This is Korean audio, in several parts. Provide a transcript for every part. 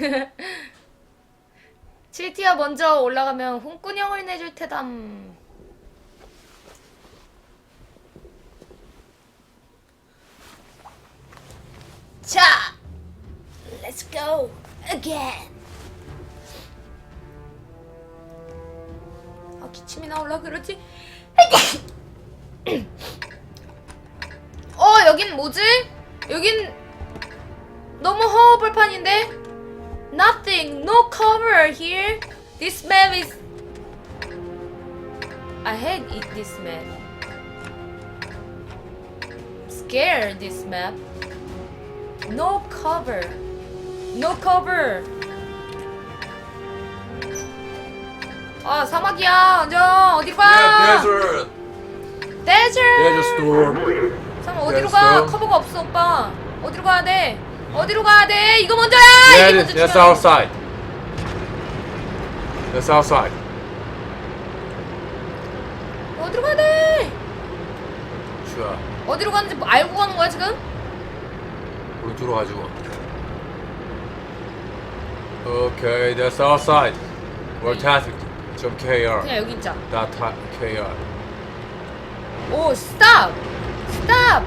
7티어 먼저 올라가면 홍군형을 내줄 테담. 자, let's go again. 아 기침이 나올라 그러지? 어 여긴 뭐지? 여긴 너무 허허벌판인데? Nothing, no cover here. This map is. I hate it, this map. Scared this map. No cover. No cover. 아 사막이야 완전 어디 가? desert. Desert. Desert storm. 잠깐 어디로 Yes, 가? ma'am. 커버가 없어 오빠. 어디로 가야 돼? 어디로 가야 돼? 이거 먼저야. Yeah, 먼저 that's 중요해. outside. That's outside. 어디로 가야 돼? 좋아. 어디로 가는지 뭐 알고 가는 거야 지금? 오른쪽으로 가지고. Okay, that's outside. We're traffic. 좀 KR. 그냥 여기 있자. Type KR. 오, 스탑! 스탑!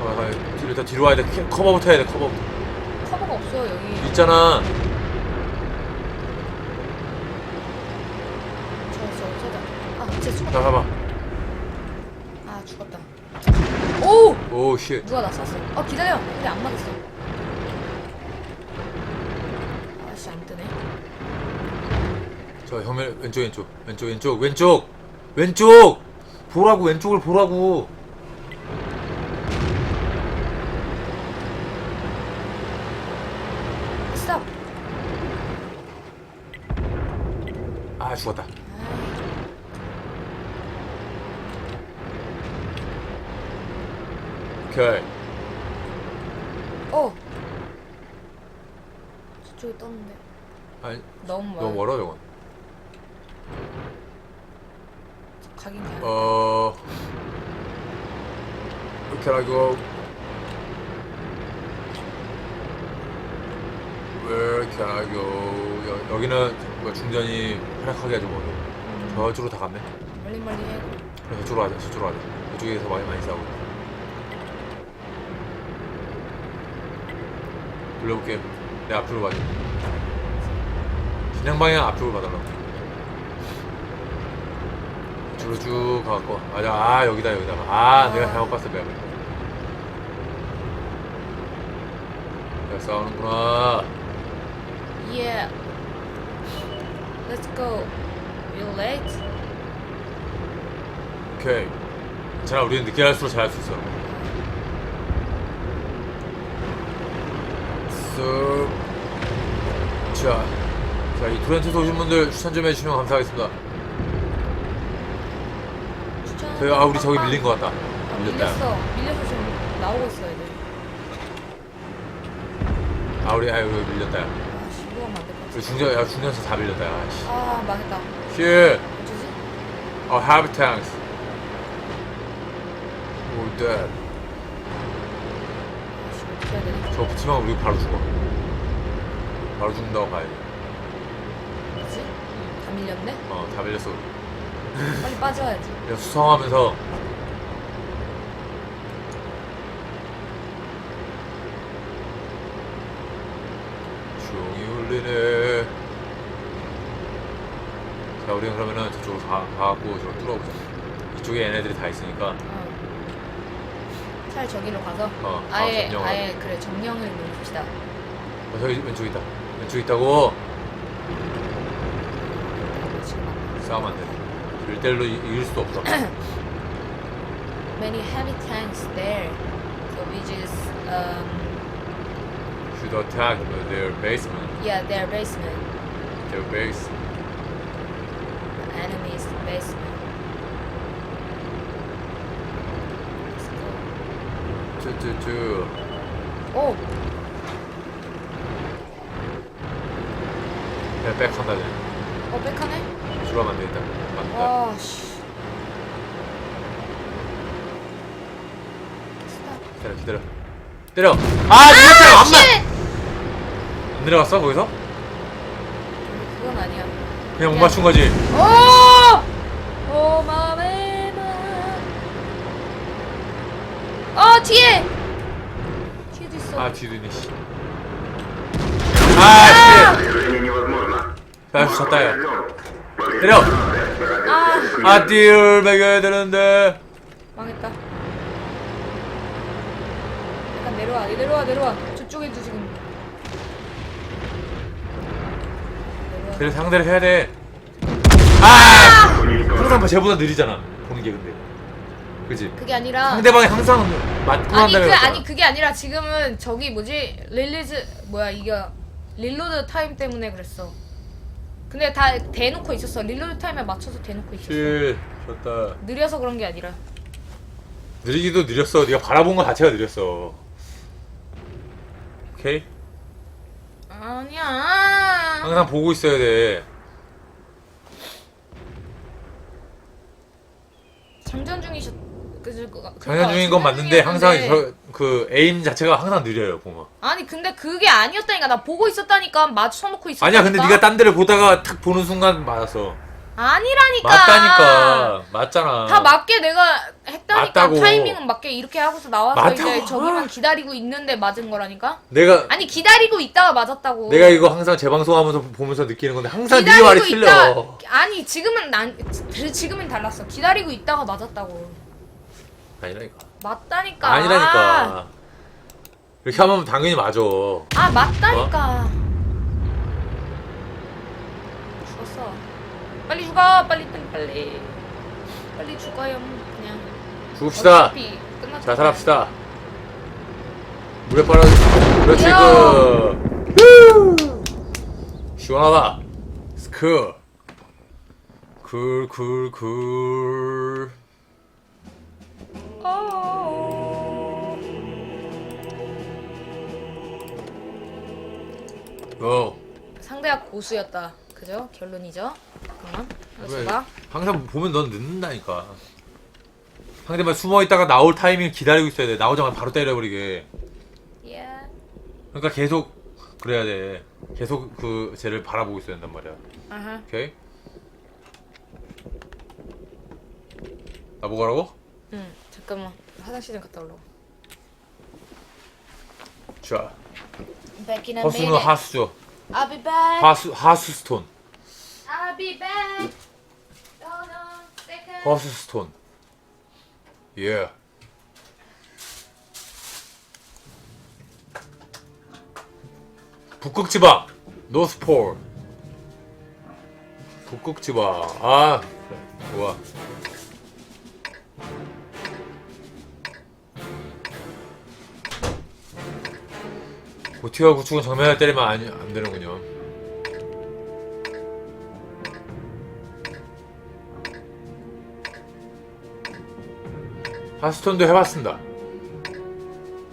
어, 어, 뒤로 일단 뒤로 와야 돼. 키- 커버부터 해야 돼. 커버부터. 커버가 없어 여기. 있잖아. 저, 저, 저다. 아, 진짜 죽었다. 자, 봐봐. 아, 죽었다. 오! 오, 쉣. 누가 나 쐈어? 어, 기다려. 근데 안 맞았어. 아씨, 안 뜨네. 저형 왼쪽 왼쪽 왼쪽 왼쪽 왼쪽 왼쪽 보라고 왼쪽을 보라고 스탑! 아 죽었다 오케이 어! 저쪽에 떴는데. 아니 너무 멀어. 너무 멀어 저건 가긴 돼. 어 Where can I go? Where can I go? 여, 여기는 뭐 중전이 활약하게 해줘 뭐 음, 저쪽으로 다 갔네. 멀리 멀리 해. 그래 저쪽으로 가자 저쪽으로 가자. 이쪽에서 많이 많이 싸우고. 돌려볼게. 내 앞으로 가자 진행 방향 앞으로 가달라고. 이쪽으로 쭉 가갖고. 맞아. 아 여기다 여기다 아 내가 잘못 봤어 내가. 내가 싸우는구나. Yeah. Let's go. You're late? 오케이 괜찮아 우리는 늦게 갈수록 잘할 수 있어 쓱 자, 자, 이 토렌트에서 오신 분들 추천 좀 해주시면 감사하겠습니다. 추천. 저희, 아, 우리 저기 밀린 것 같다. 아, 밀렸다. 밀렸어. 밀려서 지금 나오고 있어 애들. 아, 우리, 아, 여기 밀렸다. 중전, 야, 중전차 다 밀렸다. 야, 씨. 아, 망했다. Shit. 어쩌지? Have tanks. We're dead. 아, 씨, 어떻게 해야 되지? 저 붙이면 우리 바로 죽어. 바로 죽는다고 봐야 돼. 뭐지? 다 밀렸네? 어, 다 밀렸어. 우리. 빨리 빠져야지. 그냥 수성하면서 종이 울리네 자 우리는 그러면은 저쪽으로 가, 가갖고 저걸 뚫어보자. 이쪽에 얘네들이 다 있으니까. 어. 차라리 저기로 가서? 어, 아예 아, 점령을 아예 그래 정령을 놓읍시다. 어, 저기 왼쪽에 있다. 왼쪽에 있다고! 지금 싸우면 안돼. 1대1로 이길 수도 없어. Many heavy tanks there. So we just um should attack their basement yeah their basement. their base basement. 쭈쭈쭈 오 그냥 백한다 그냥 어, 백하네? 들어가면 안 되겠다 맞다 와, 씨. 스탑. 기다려 기다려 때려 아 밀렸잖아 아, 엄마 쉣! 내려갔어 거기서? 그건 아니야. 그냥 못 맞춘 거지. 오! 오 마메마. 어 뒤에. 지드네 씨. 아아 졌다 야 때려! 아 아 띠를 매겨야 되는데. 망했다. 약간 내려와 내려와 내려와. 저쪽에 있지 지금. 그래 상대를 해야 돼아! 아! 상대방 쟤보다 느리잖아 보는 게 근데. 그지? 그게 아니라. 상대방이 항상 맞고 아니 한다며. 그 아니 그게 아니라 지금은 저기 뭐지 릴리즈 뭐야 이게 릴로드 타임 때문에 그랬어. 근데 다 대놓고 있었어. 릴로드 타임에 맞춰서 대놓고 있었어. 실 졌다. 느려서 그런 게 아니라. 느리기도 느렸어. 네가 바라본 거 자체가 느렸어. 오케이? 아니야. 항상 보고 있어야 돼. 장전 중이셨. 그죠? 그, 장난 중인 건 맞는데 항상 저, 그 에임 자체가 항상 느려요 보면. 아니 근데 그게 아니었다니까 나 보고 있었다니까 맞춰놓고 있었다니까. 아니야 근데 네가 딴 데를 보다가 탁 보는 순간 맞았어. 아니라니까. 맞다니까. 맞잖아. 다 맞게 내가 했다니까 맞다고. 타이밍은 맞게 이렇게 하고서 나와서 맞다고. 이제 저기만 기다리고 있는데 맞은 거라니까. 내가 아니 기다리고 있다가 맞았다고. 내가 이거 항상 재방송하면서 보면서 느끼는 건데 항상 네 말이 틀려. 있다. 아니 지금은 난 지- 지금은 달랐어. 기다리고 있다가 맞았다고. 아니라니까. 맞다니까. 아니라니까. 이렇게 하면 당연히 맞아. 아 맞다니까. 어? 죽었어. 빨리 죽어. 빨리 빨리 빨리. 빨리 죽어요. 그냥. 죽읍시다. 어차피 끝났잖아. 자 살합시다. 물에 빨아. 그렇지 야. 그. 시원하다. 스크. 쿨쿨 쿨. 어. 상대가 고수였다. 그죠? 결론이죠. 잠깐만. 그래서 항상 보면 넌 늦는다니까. 상대방 숨어 있다가 나올 타이밍을 기다리고 있어야 돼. 나오자마자 바로 때려버리게. 예. 그러니까 계속 그래야 돼. 계속 그 쟤를 바라보고 있어야 된단 말이야. 아하. 오케이? 나뭐 가라고? 응. 잠깐만. 화장실 좀 갔다 올라고. 자, Back in a 허수는 minute. 하수죠. I'll be back. 하수 하수 스톤. I'll be back. Hold on a second. 허수 스톤. 예. 북극 지방 노스폴. 북극 지방. 아, 좋아. 고티와 구축은 정면을 때리면 안, 안 되는군요. 하스톤도 해봤습니다.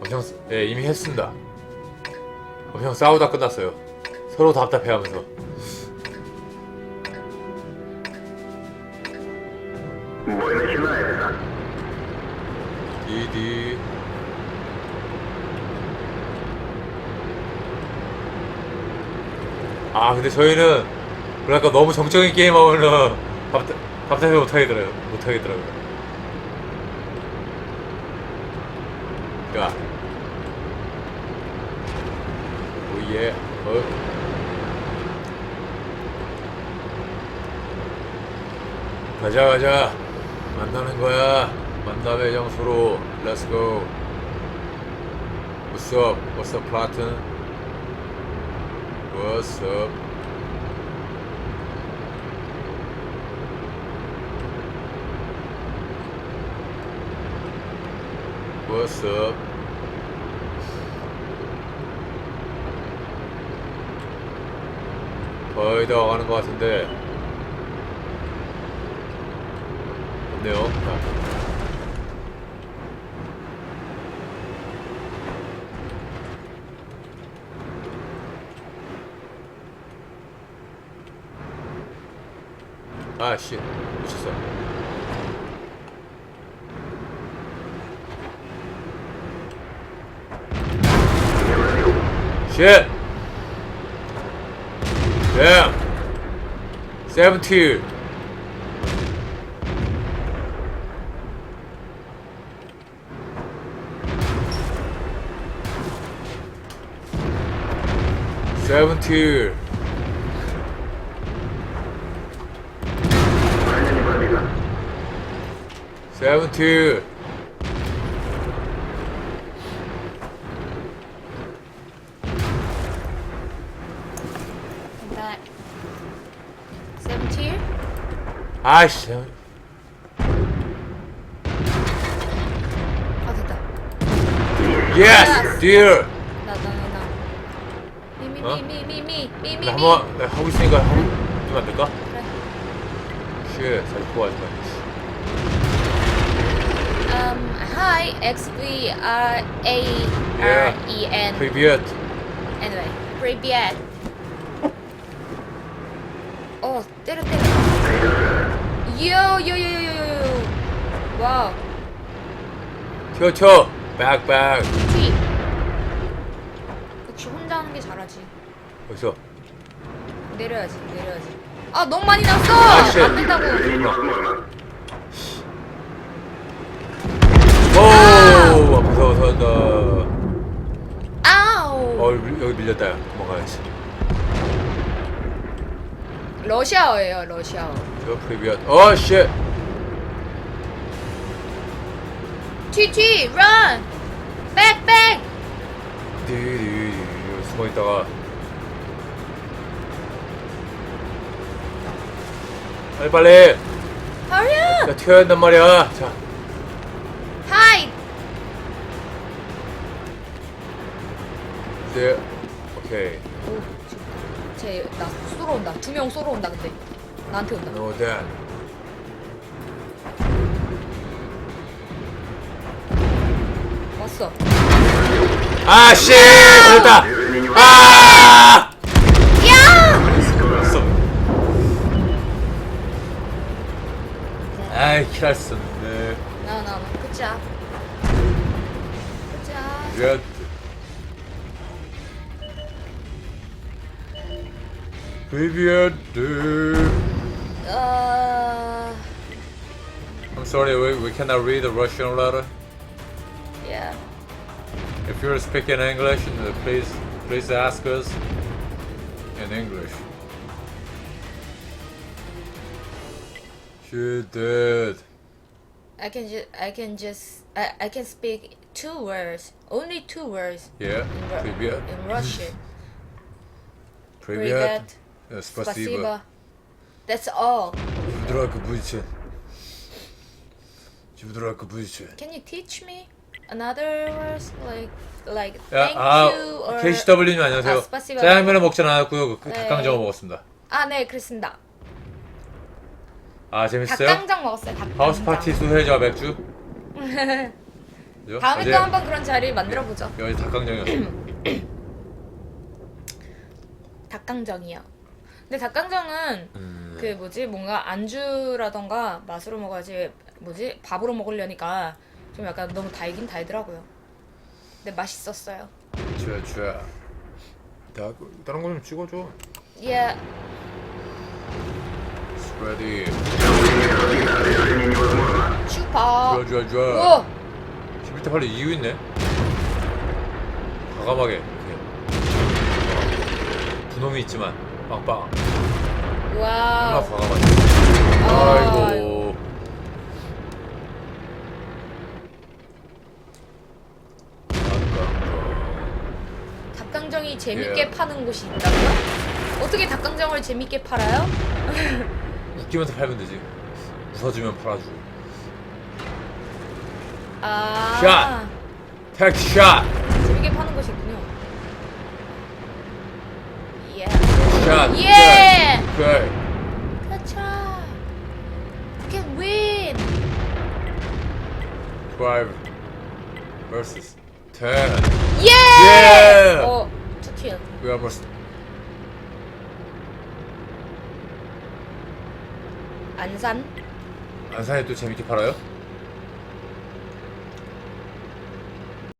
엄청 쓰- 예 이미 했습니다. 엄청 싸우다 끝났어요. 서로 답답해하면서. 아 근데 저희는 뭐랄까 너무 정적인 게임 하면은 답답 답답해 못하겠더라고요. 못하겠더라고요. 야. 오예. 어. 가자 가자. 만나는 거야. 만남의 장소로. Go. What's up? What's up, Platin? What's up? What's up? 거의 다 와가는 것 같은데 없네요 아씨. 놓쳤어. 쉣. 댐! 세븐티 세븐티 that seventeen 아이씨. 아 됐다. 예스 딜 나나나 나. 어? 미미미미미미미 나 한번 하고 있으니까 하고 좀 안 될까? 그래. 쉣 다시 포하지 마 um hi X V R A R E N 프리비엇 anyway привет 어 때려 때려 요요요요요요 와우 튀어 튀어 백백 튀 역시 혼자 하는 게 잘하지 어디서 내려야지 내려야지 아 너무 많이 났어 아, 쉣. 안 된다고 아우 앞에서 서서 아우. 어 여기 여기 밀렸다. 뭐가지. 러시아어예요, 러시아어. 저 프리비언 어쉣! TT, run! 뒤뒤뒤 숨어있다가. 빨리 빨리! 빨리 나 튀어야 한단 말이야. 자. Hide! 네. 오케이. 쟤나 쏘러 온다. 두 명 쏘러 온다 근데 나한테 온다. No 왔어. 아 씨. 됐다. 아! 야! 왔어. 아이 킬할 수 없네. 나나 끝이야. 끝이야. 몇 Vivian, Uh. I'm sorry, we, we cannot read the Russian letter. Yeah. If you're speaking English, uh, please please ask us in English. She did. I can just I can just I, I can speak two words, only two words. Yeah. In, Ru in Russian. Privyat. Uh, Спасибо Спасибо. That's all Драка будете. Драка будете. Can you teach me another words like like 야, thank 아, you or KCW님 안녕하세요. 아, 스파시바. 짜장면을 먹진 않았고요. 그 네. 닭강정을 먹었습니다. 아, 네, 그렇습니다. 아 재밌어요? 닭강정 먹었어요. 닭강정. 하우스 파티 소세지와 맥주. 그죠? 다음에 어제- 또 한번 그런 자리 만들어 보죠. 여기 닭강정이었어. 닭강정이요. 근데 닭강정은 음. 그 뭐지 뭔가 안주라던가 맛으로 먹어야지 뭐지 밥으로 먹으려니까 좀 약간 너무 달긴 달더라고요. 근데 맛있었어요. 주야 주야. 나 그, 다른 거 좀 찍어줘. 예. 레디. 슈퍼. 주야 주야 주야. 오. 시비트 팔리 이유 있네. 과감하게. 어. 분홍이 있지만. 빵빵. 얼마나 와우. 아, 아이고. 닭강정. 닭강정이 재밌게 예. 파는 곳이 있다고요? 어떻게 닭강정을 재밌게 팔아요? 웃기면서 팔면 되지. 웃어주면 팔아주고. 아. 샷! 택 샷! 재밌게 파는 곳이 있군요. 예. 샷! 예! 오케이. 그렇죠. You can win. 12 versus 10. 예! 예! 어, 투 킬. We versus 안산. 안산에 또 재밌게 팔아요?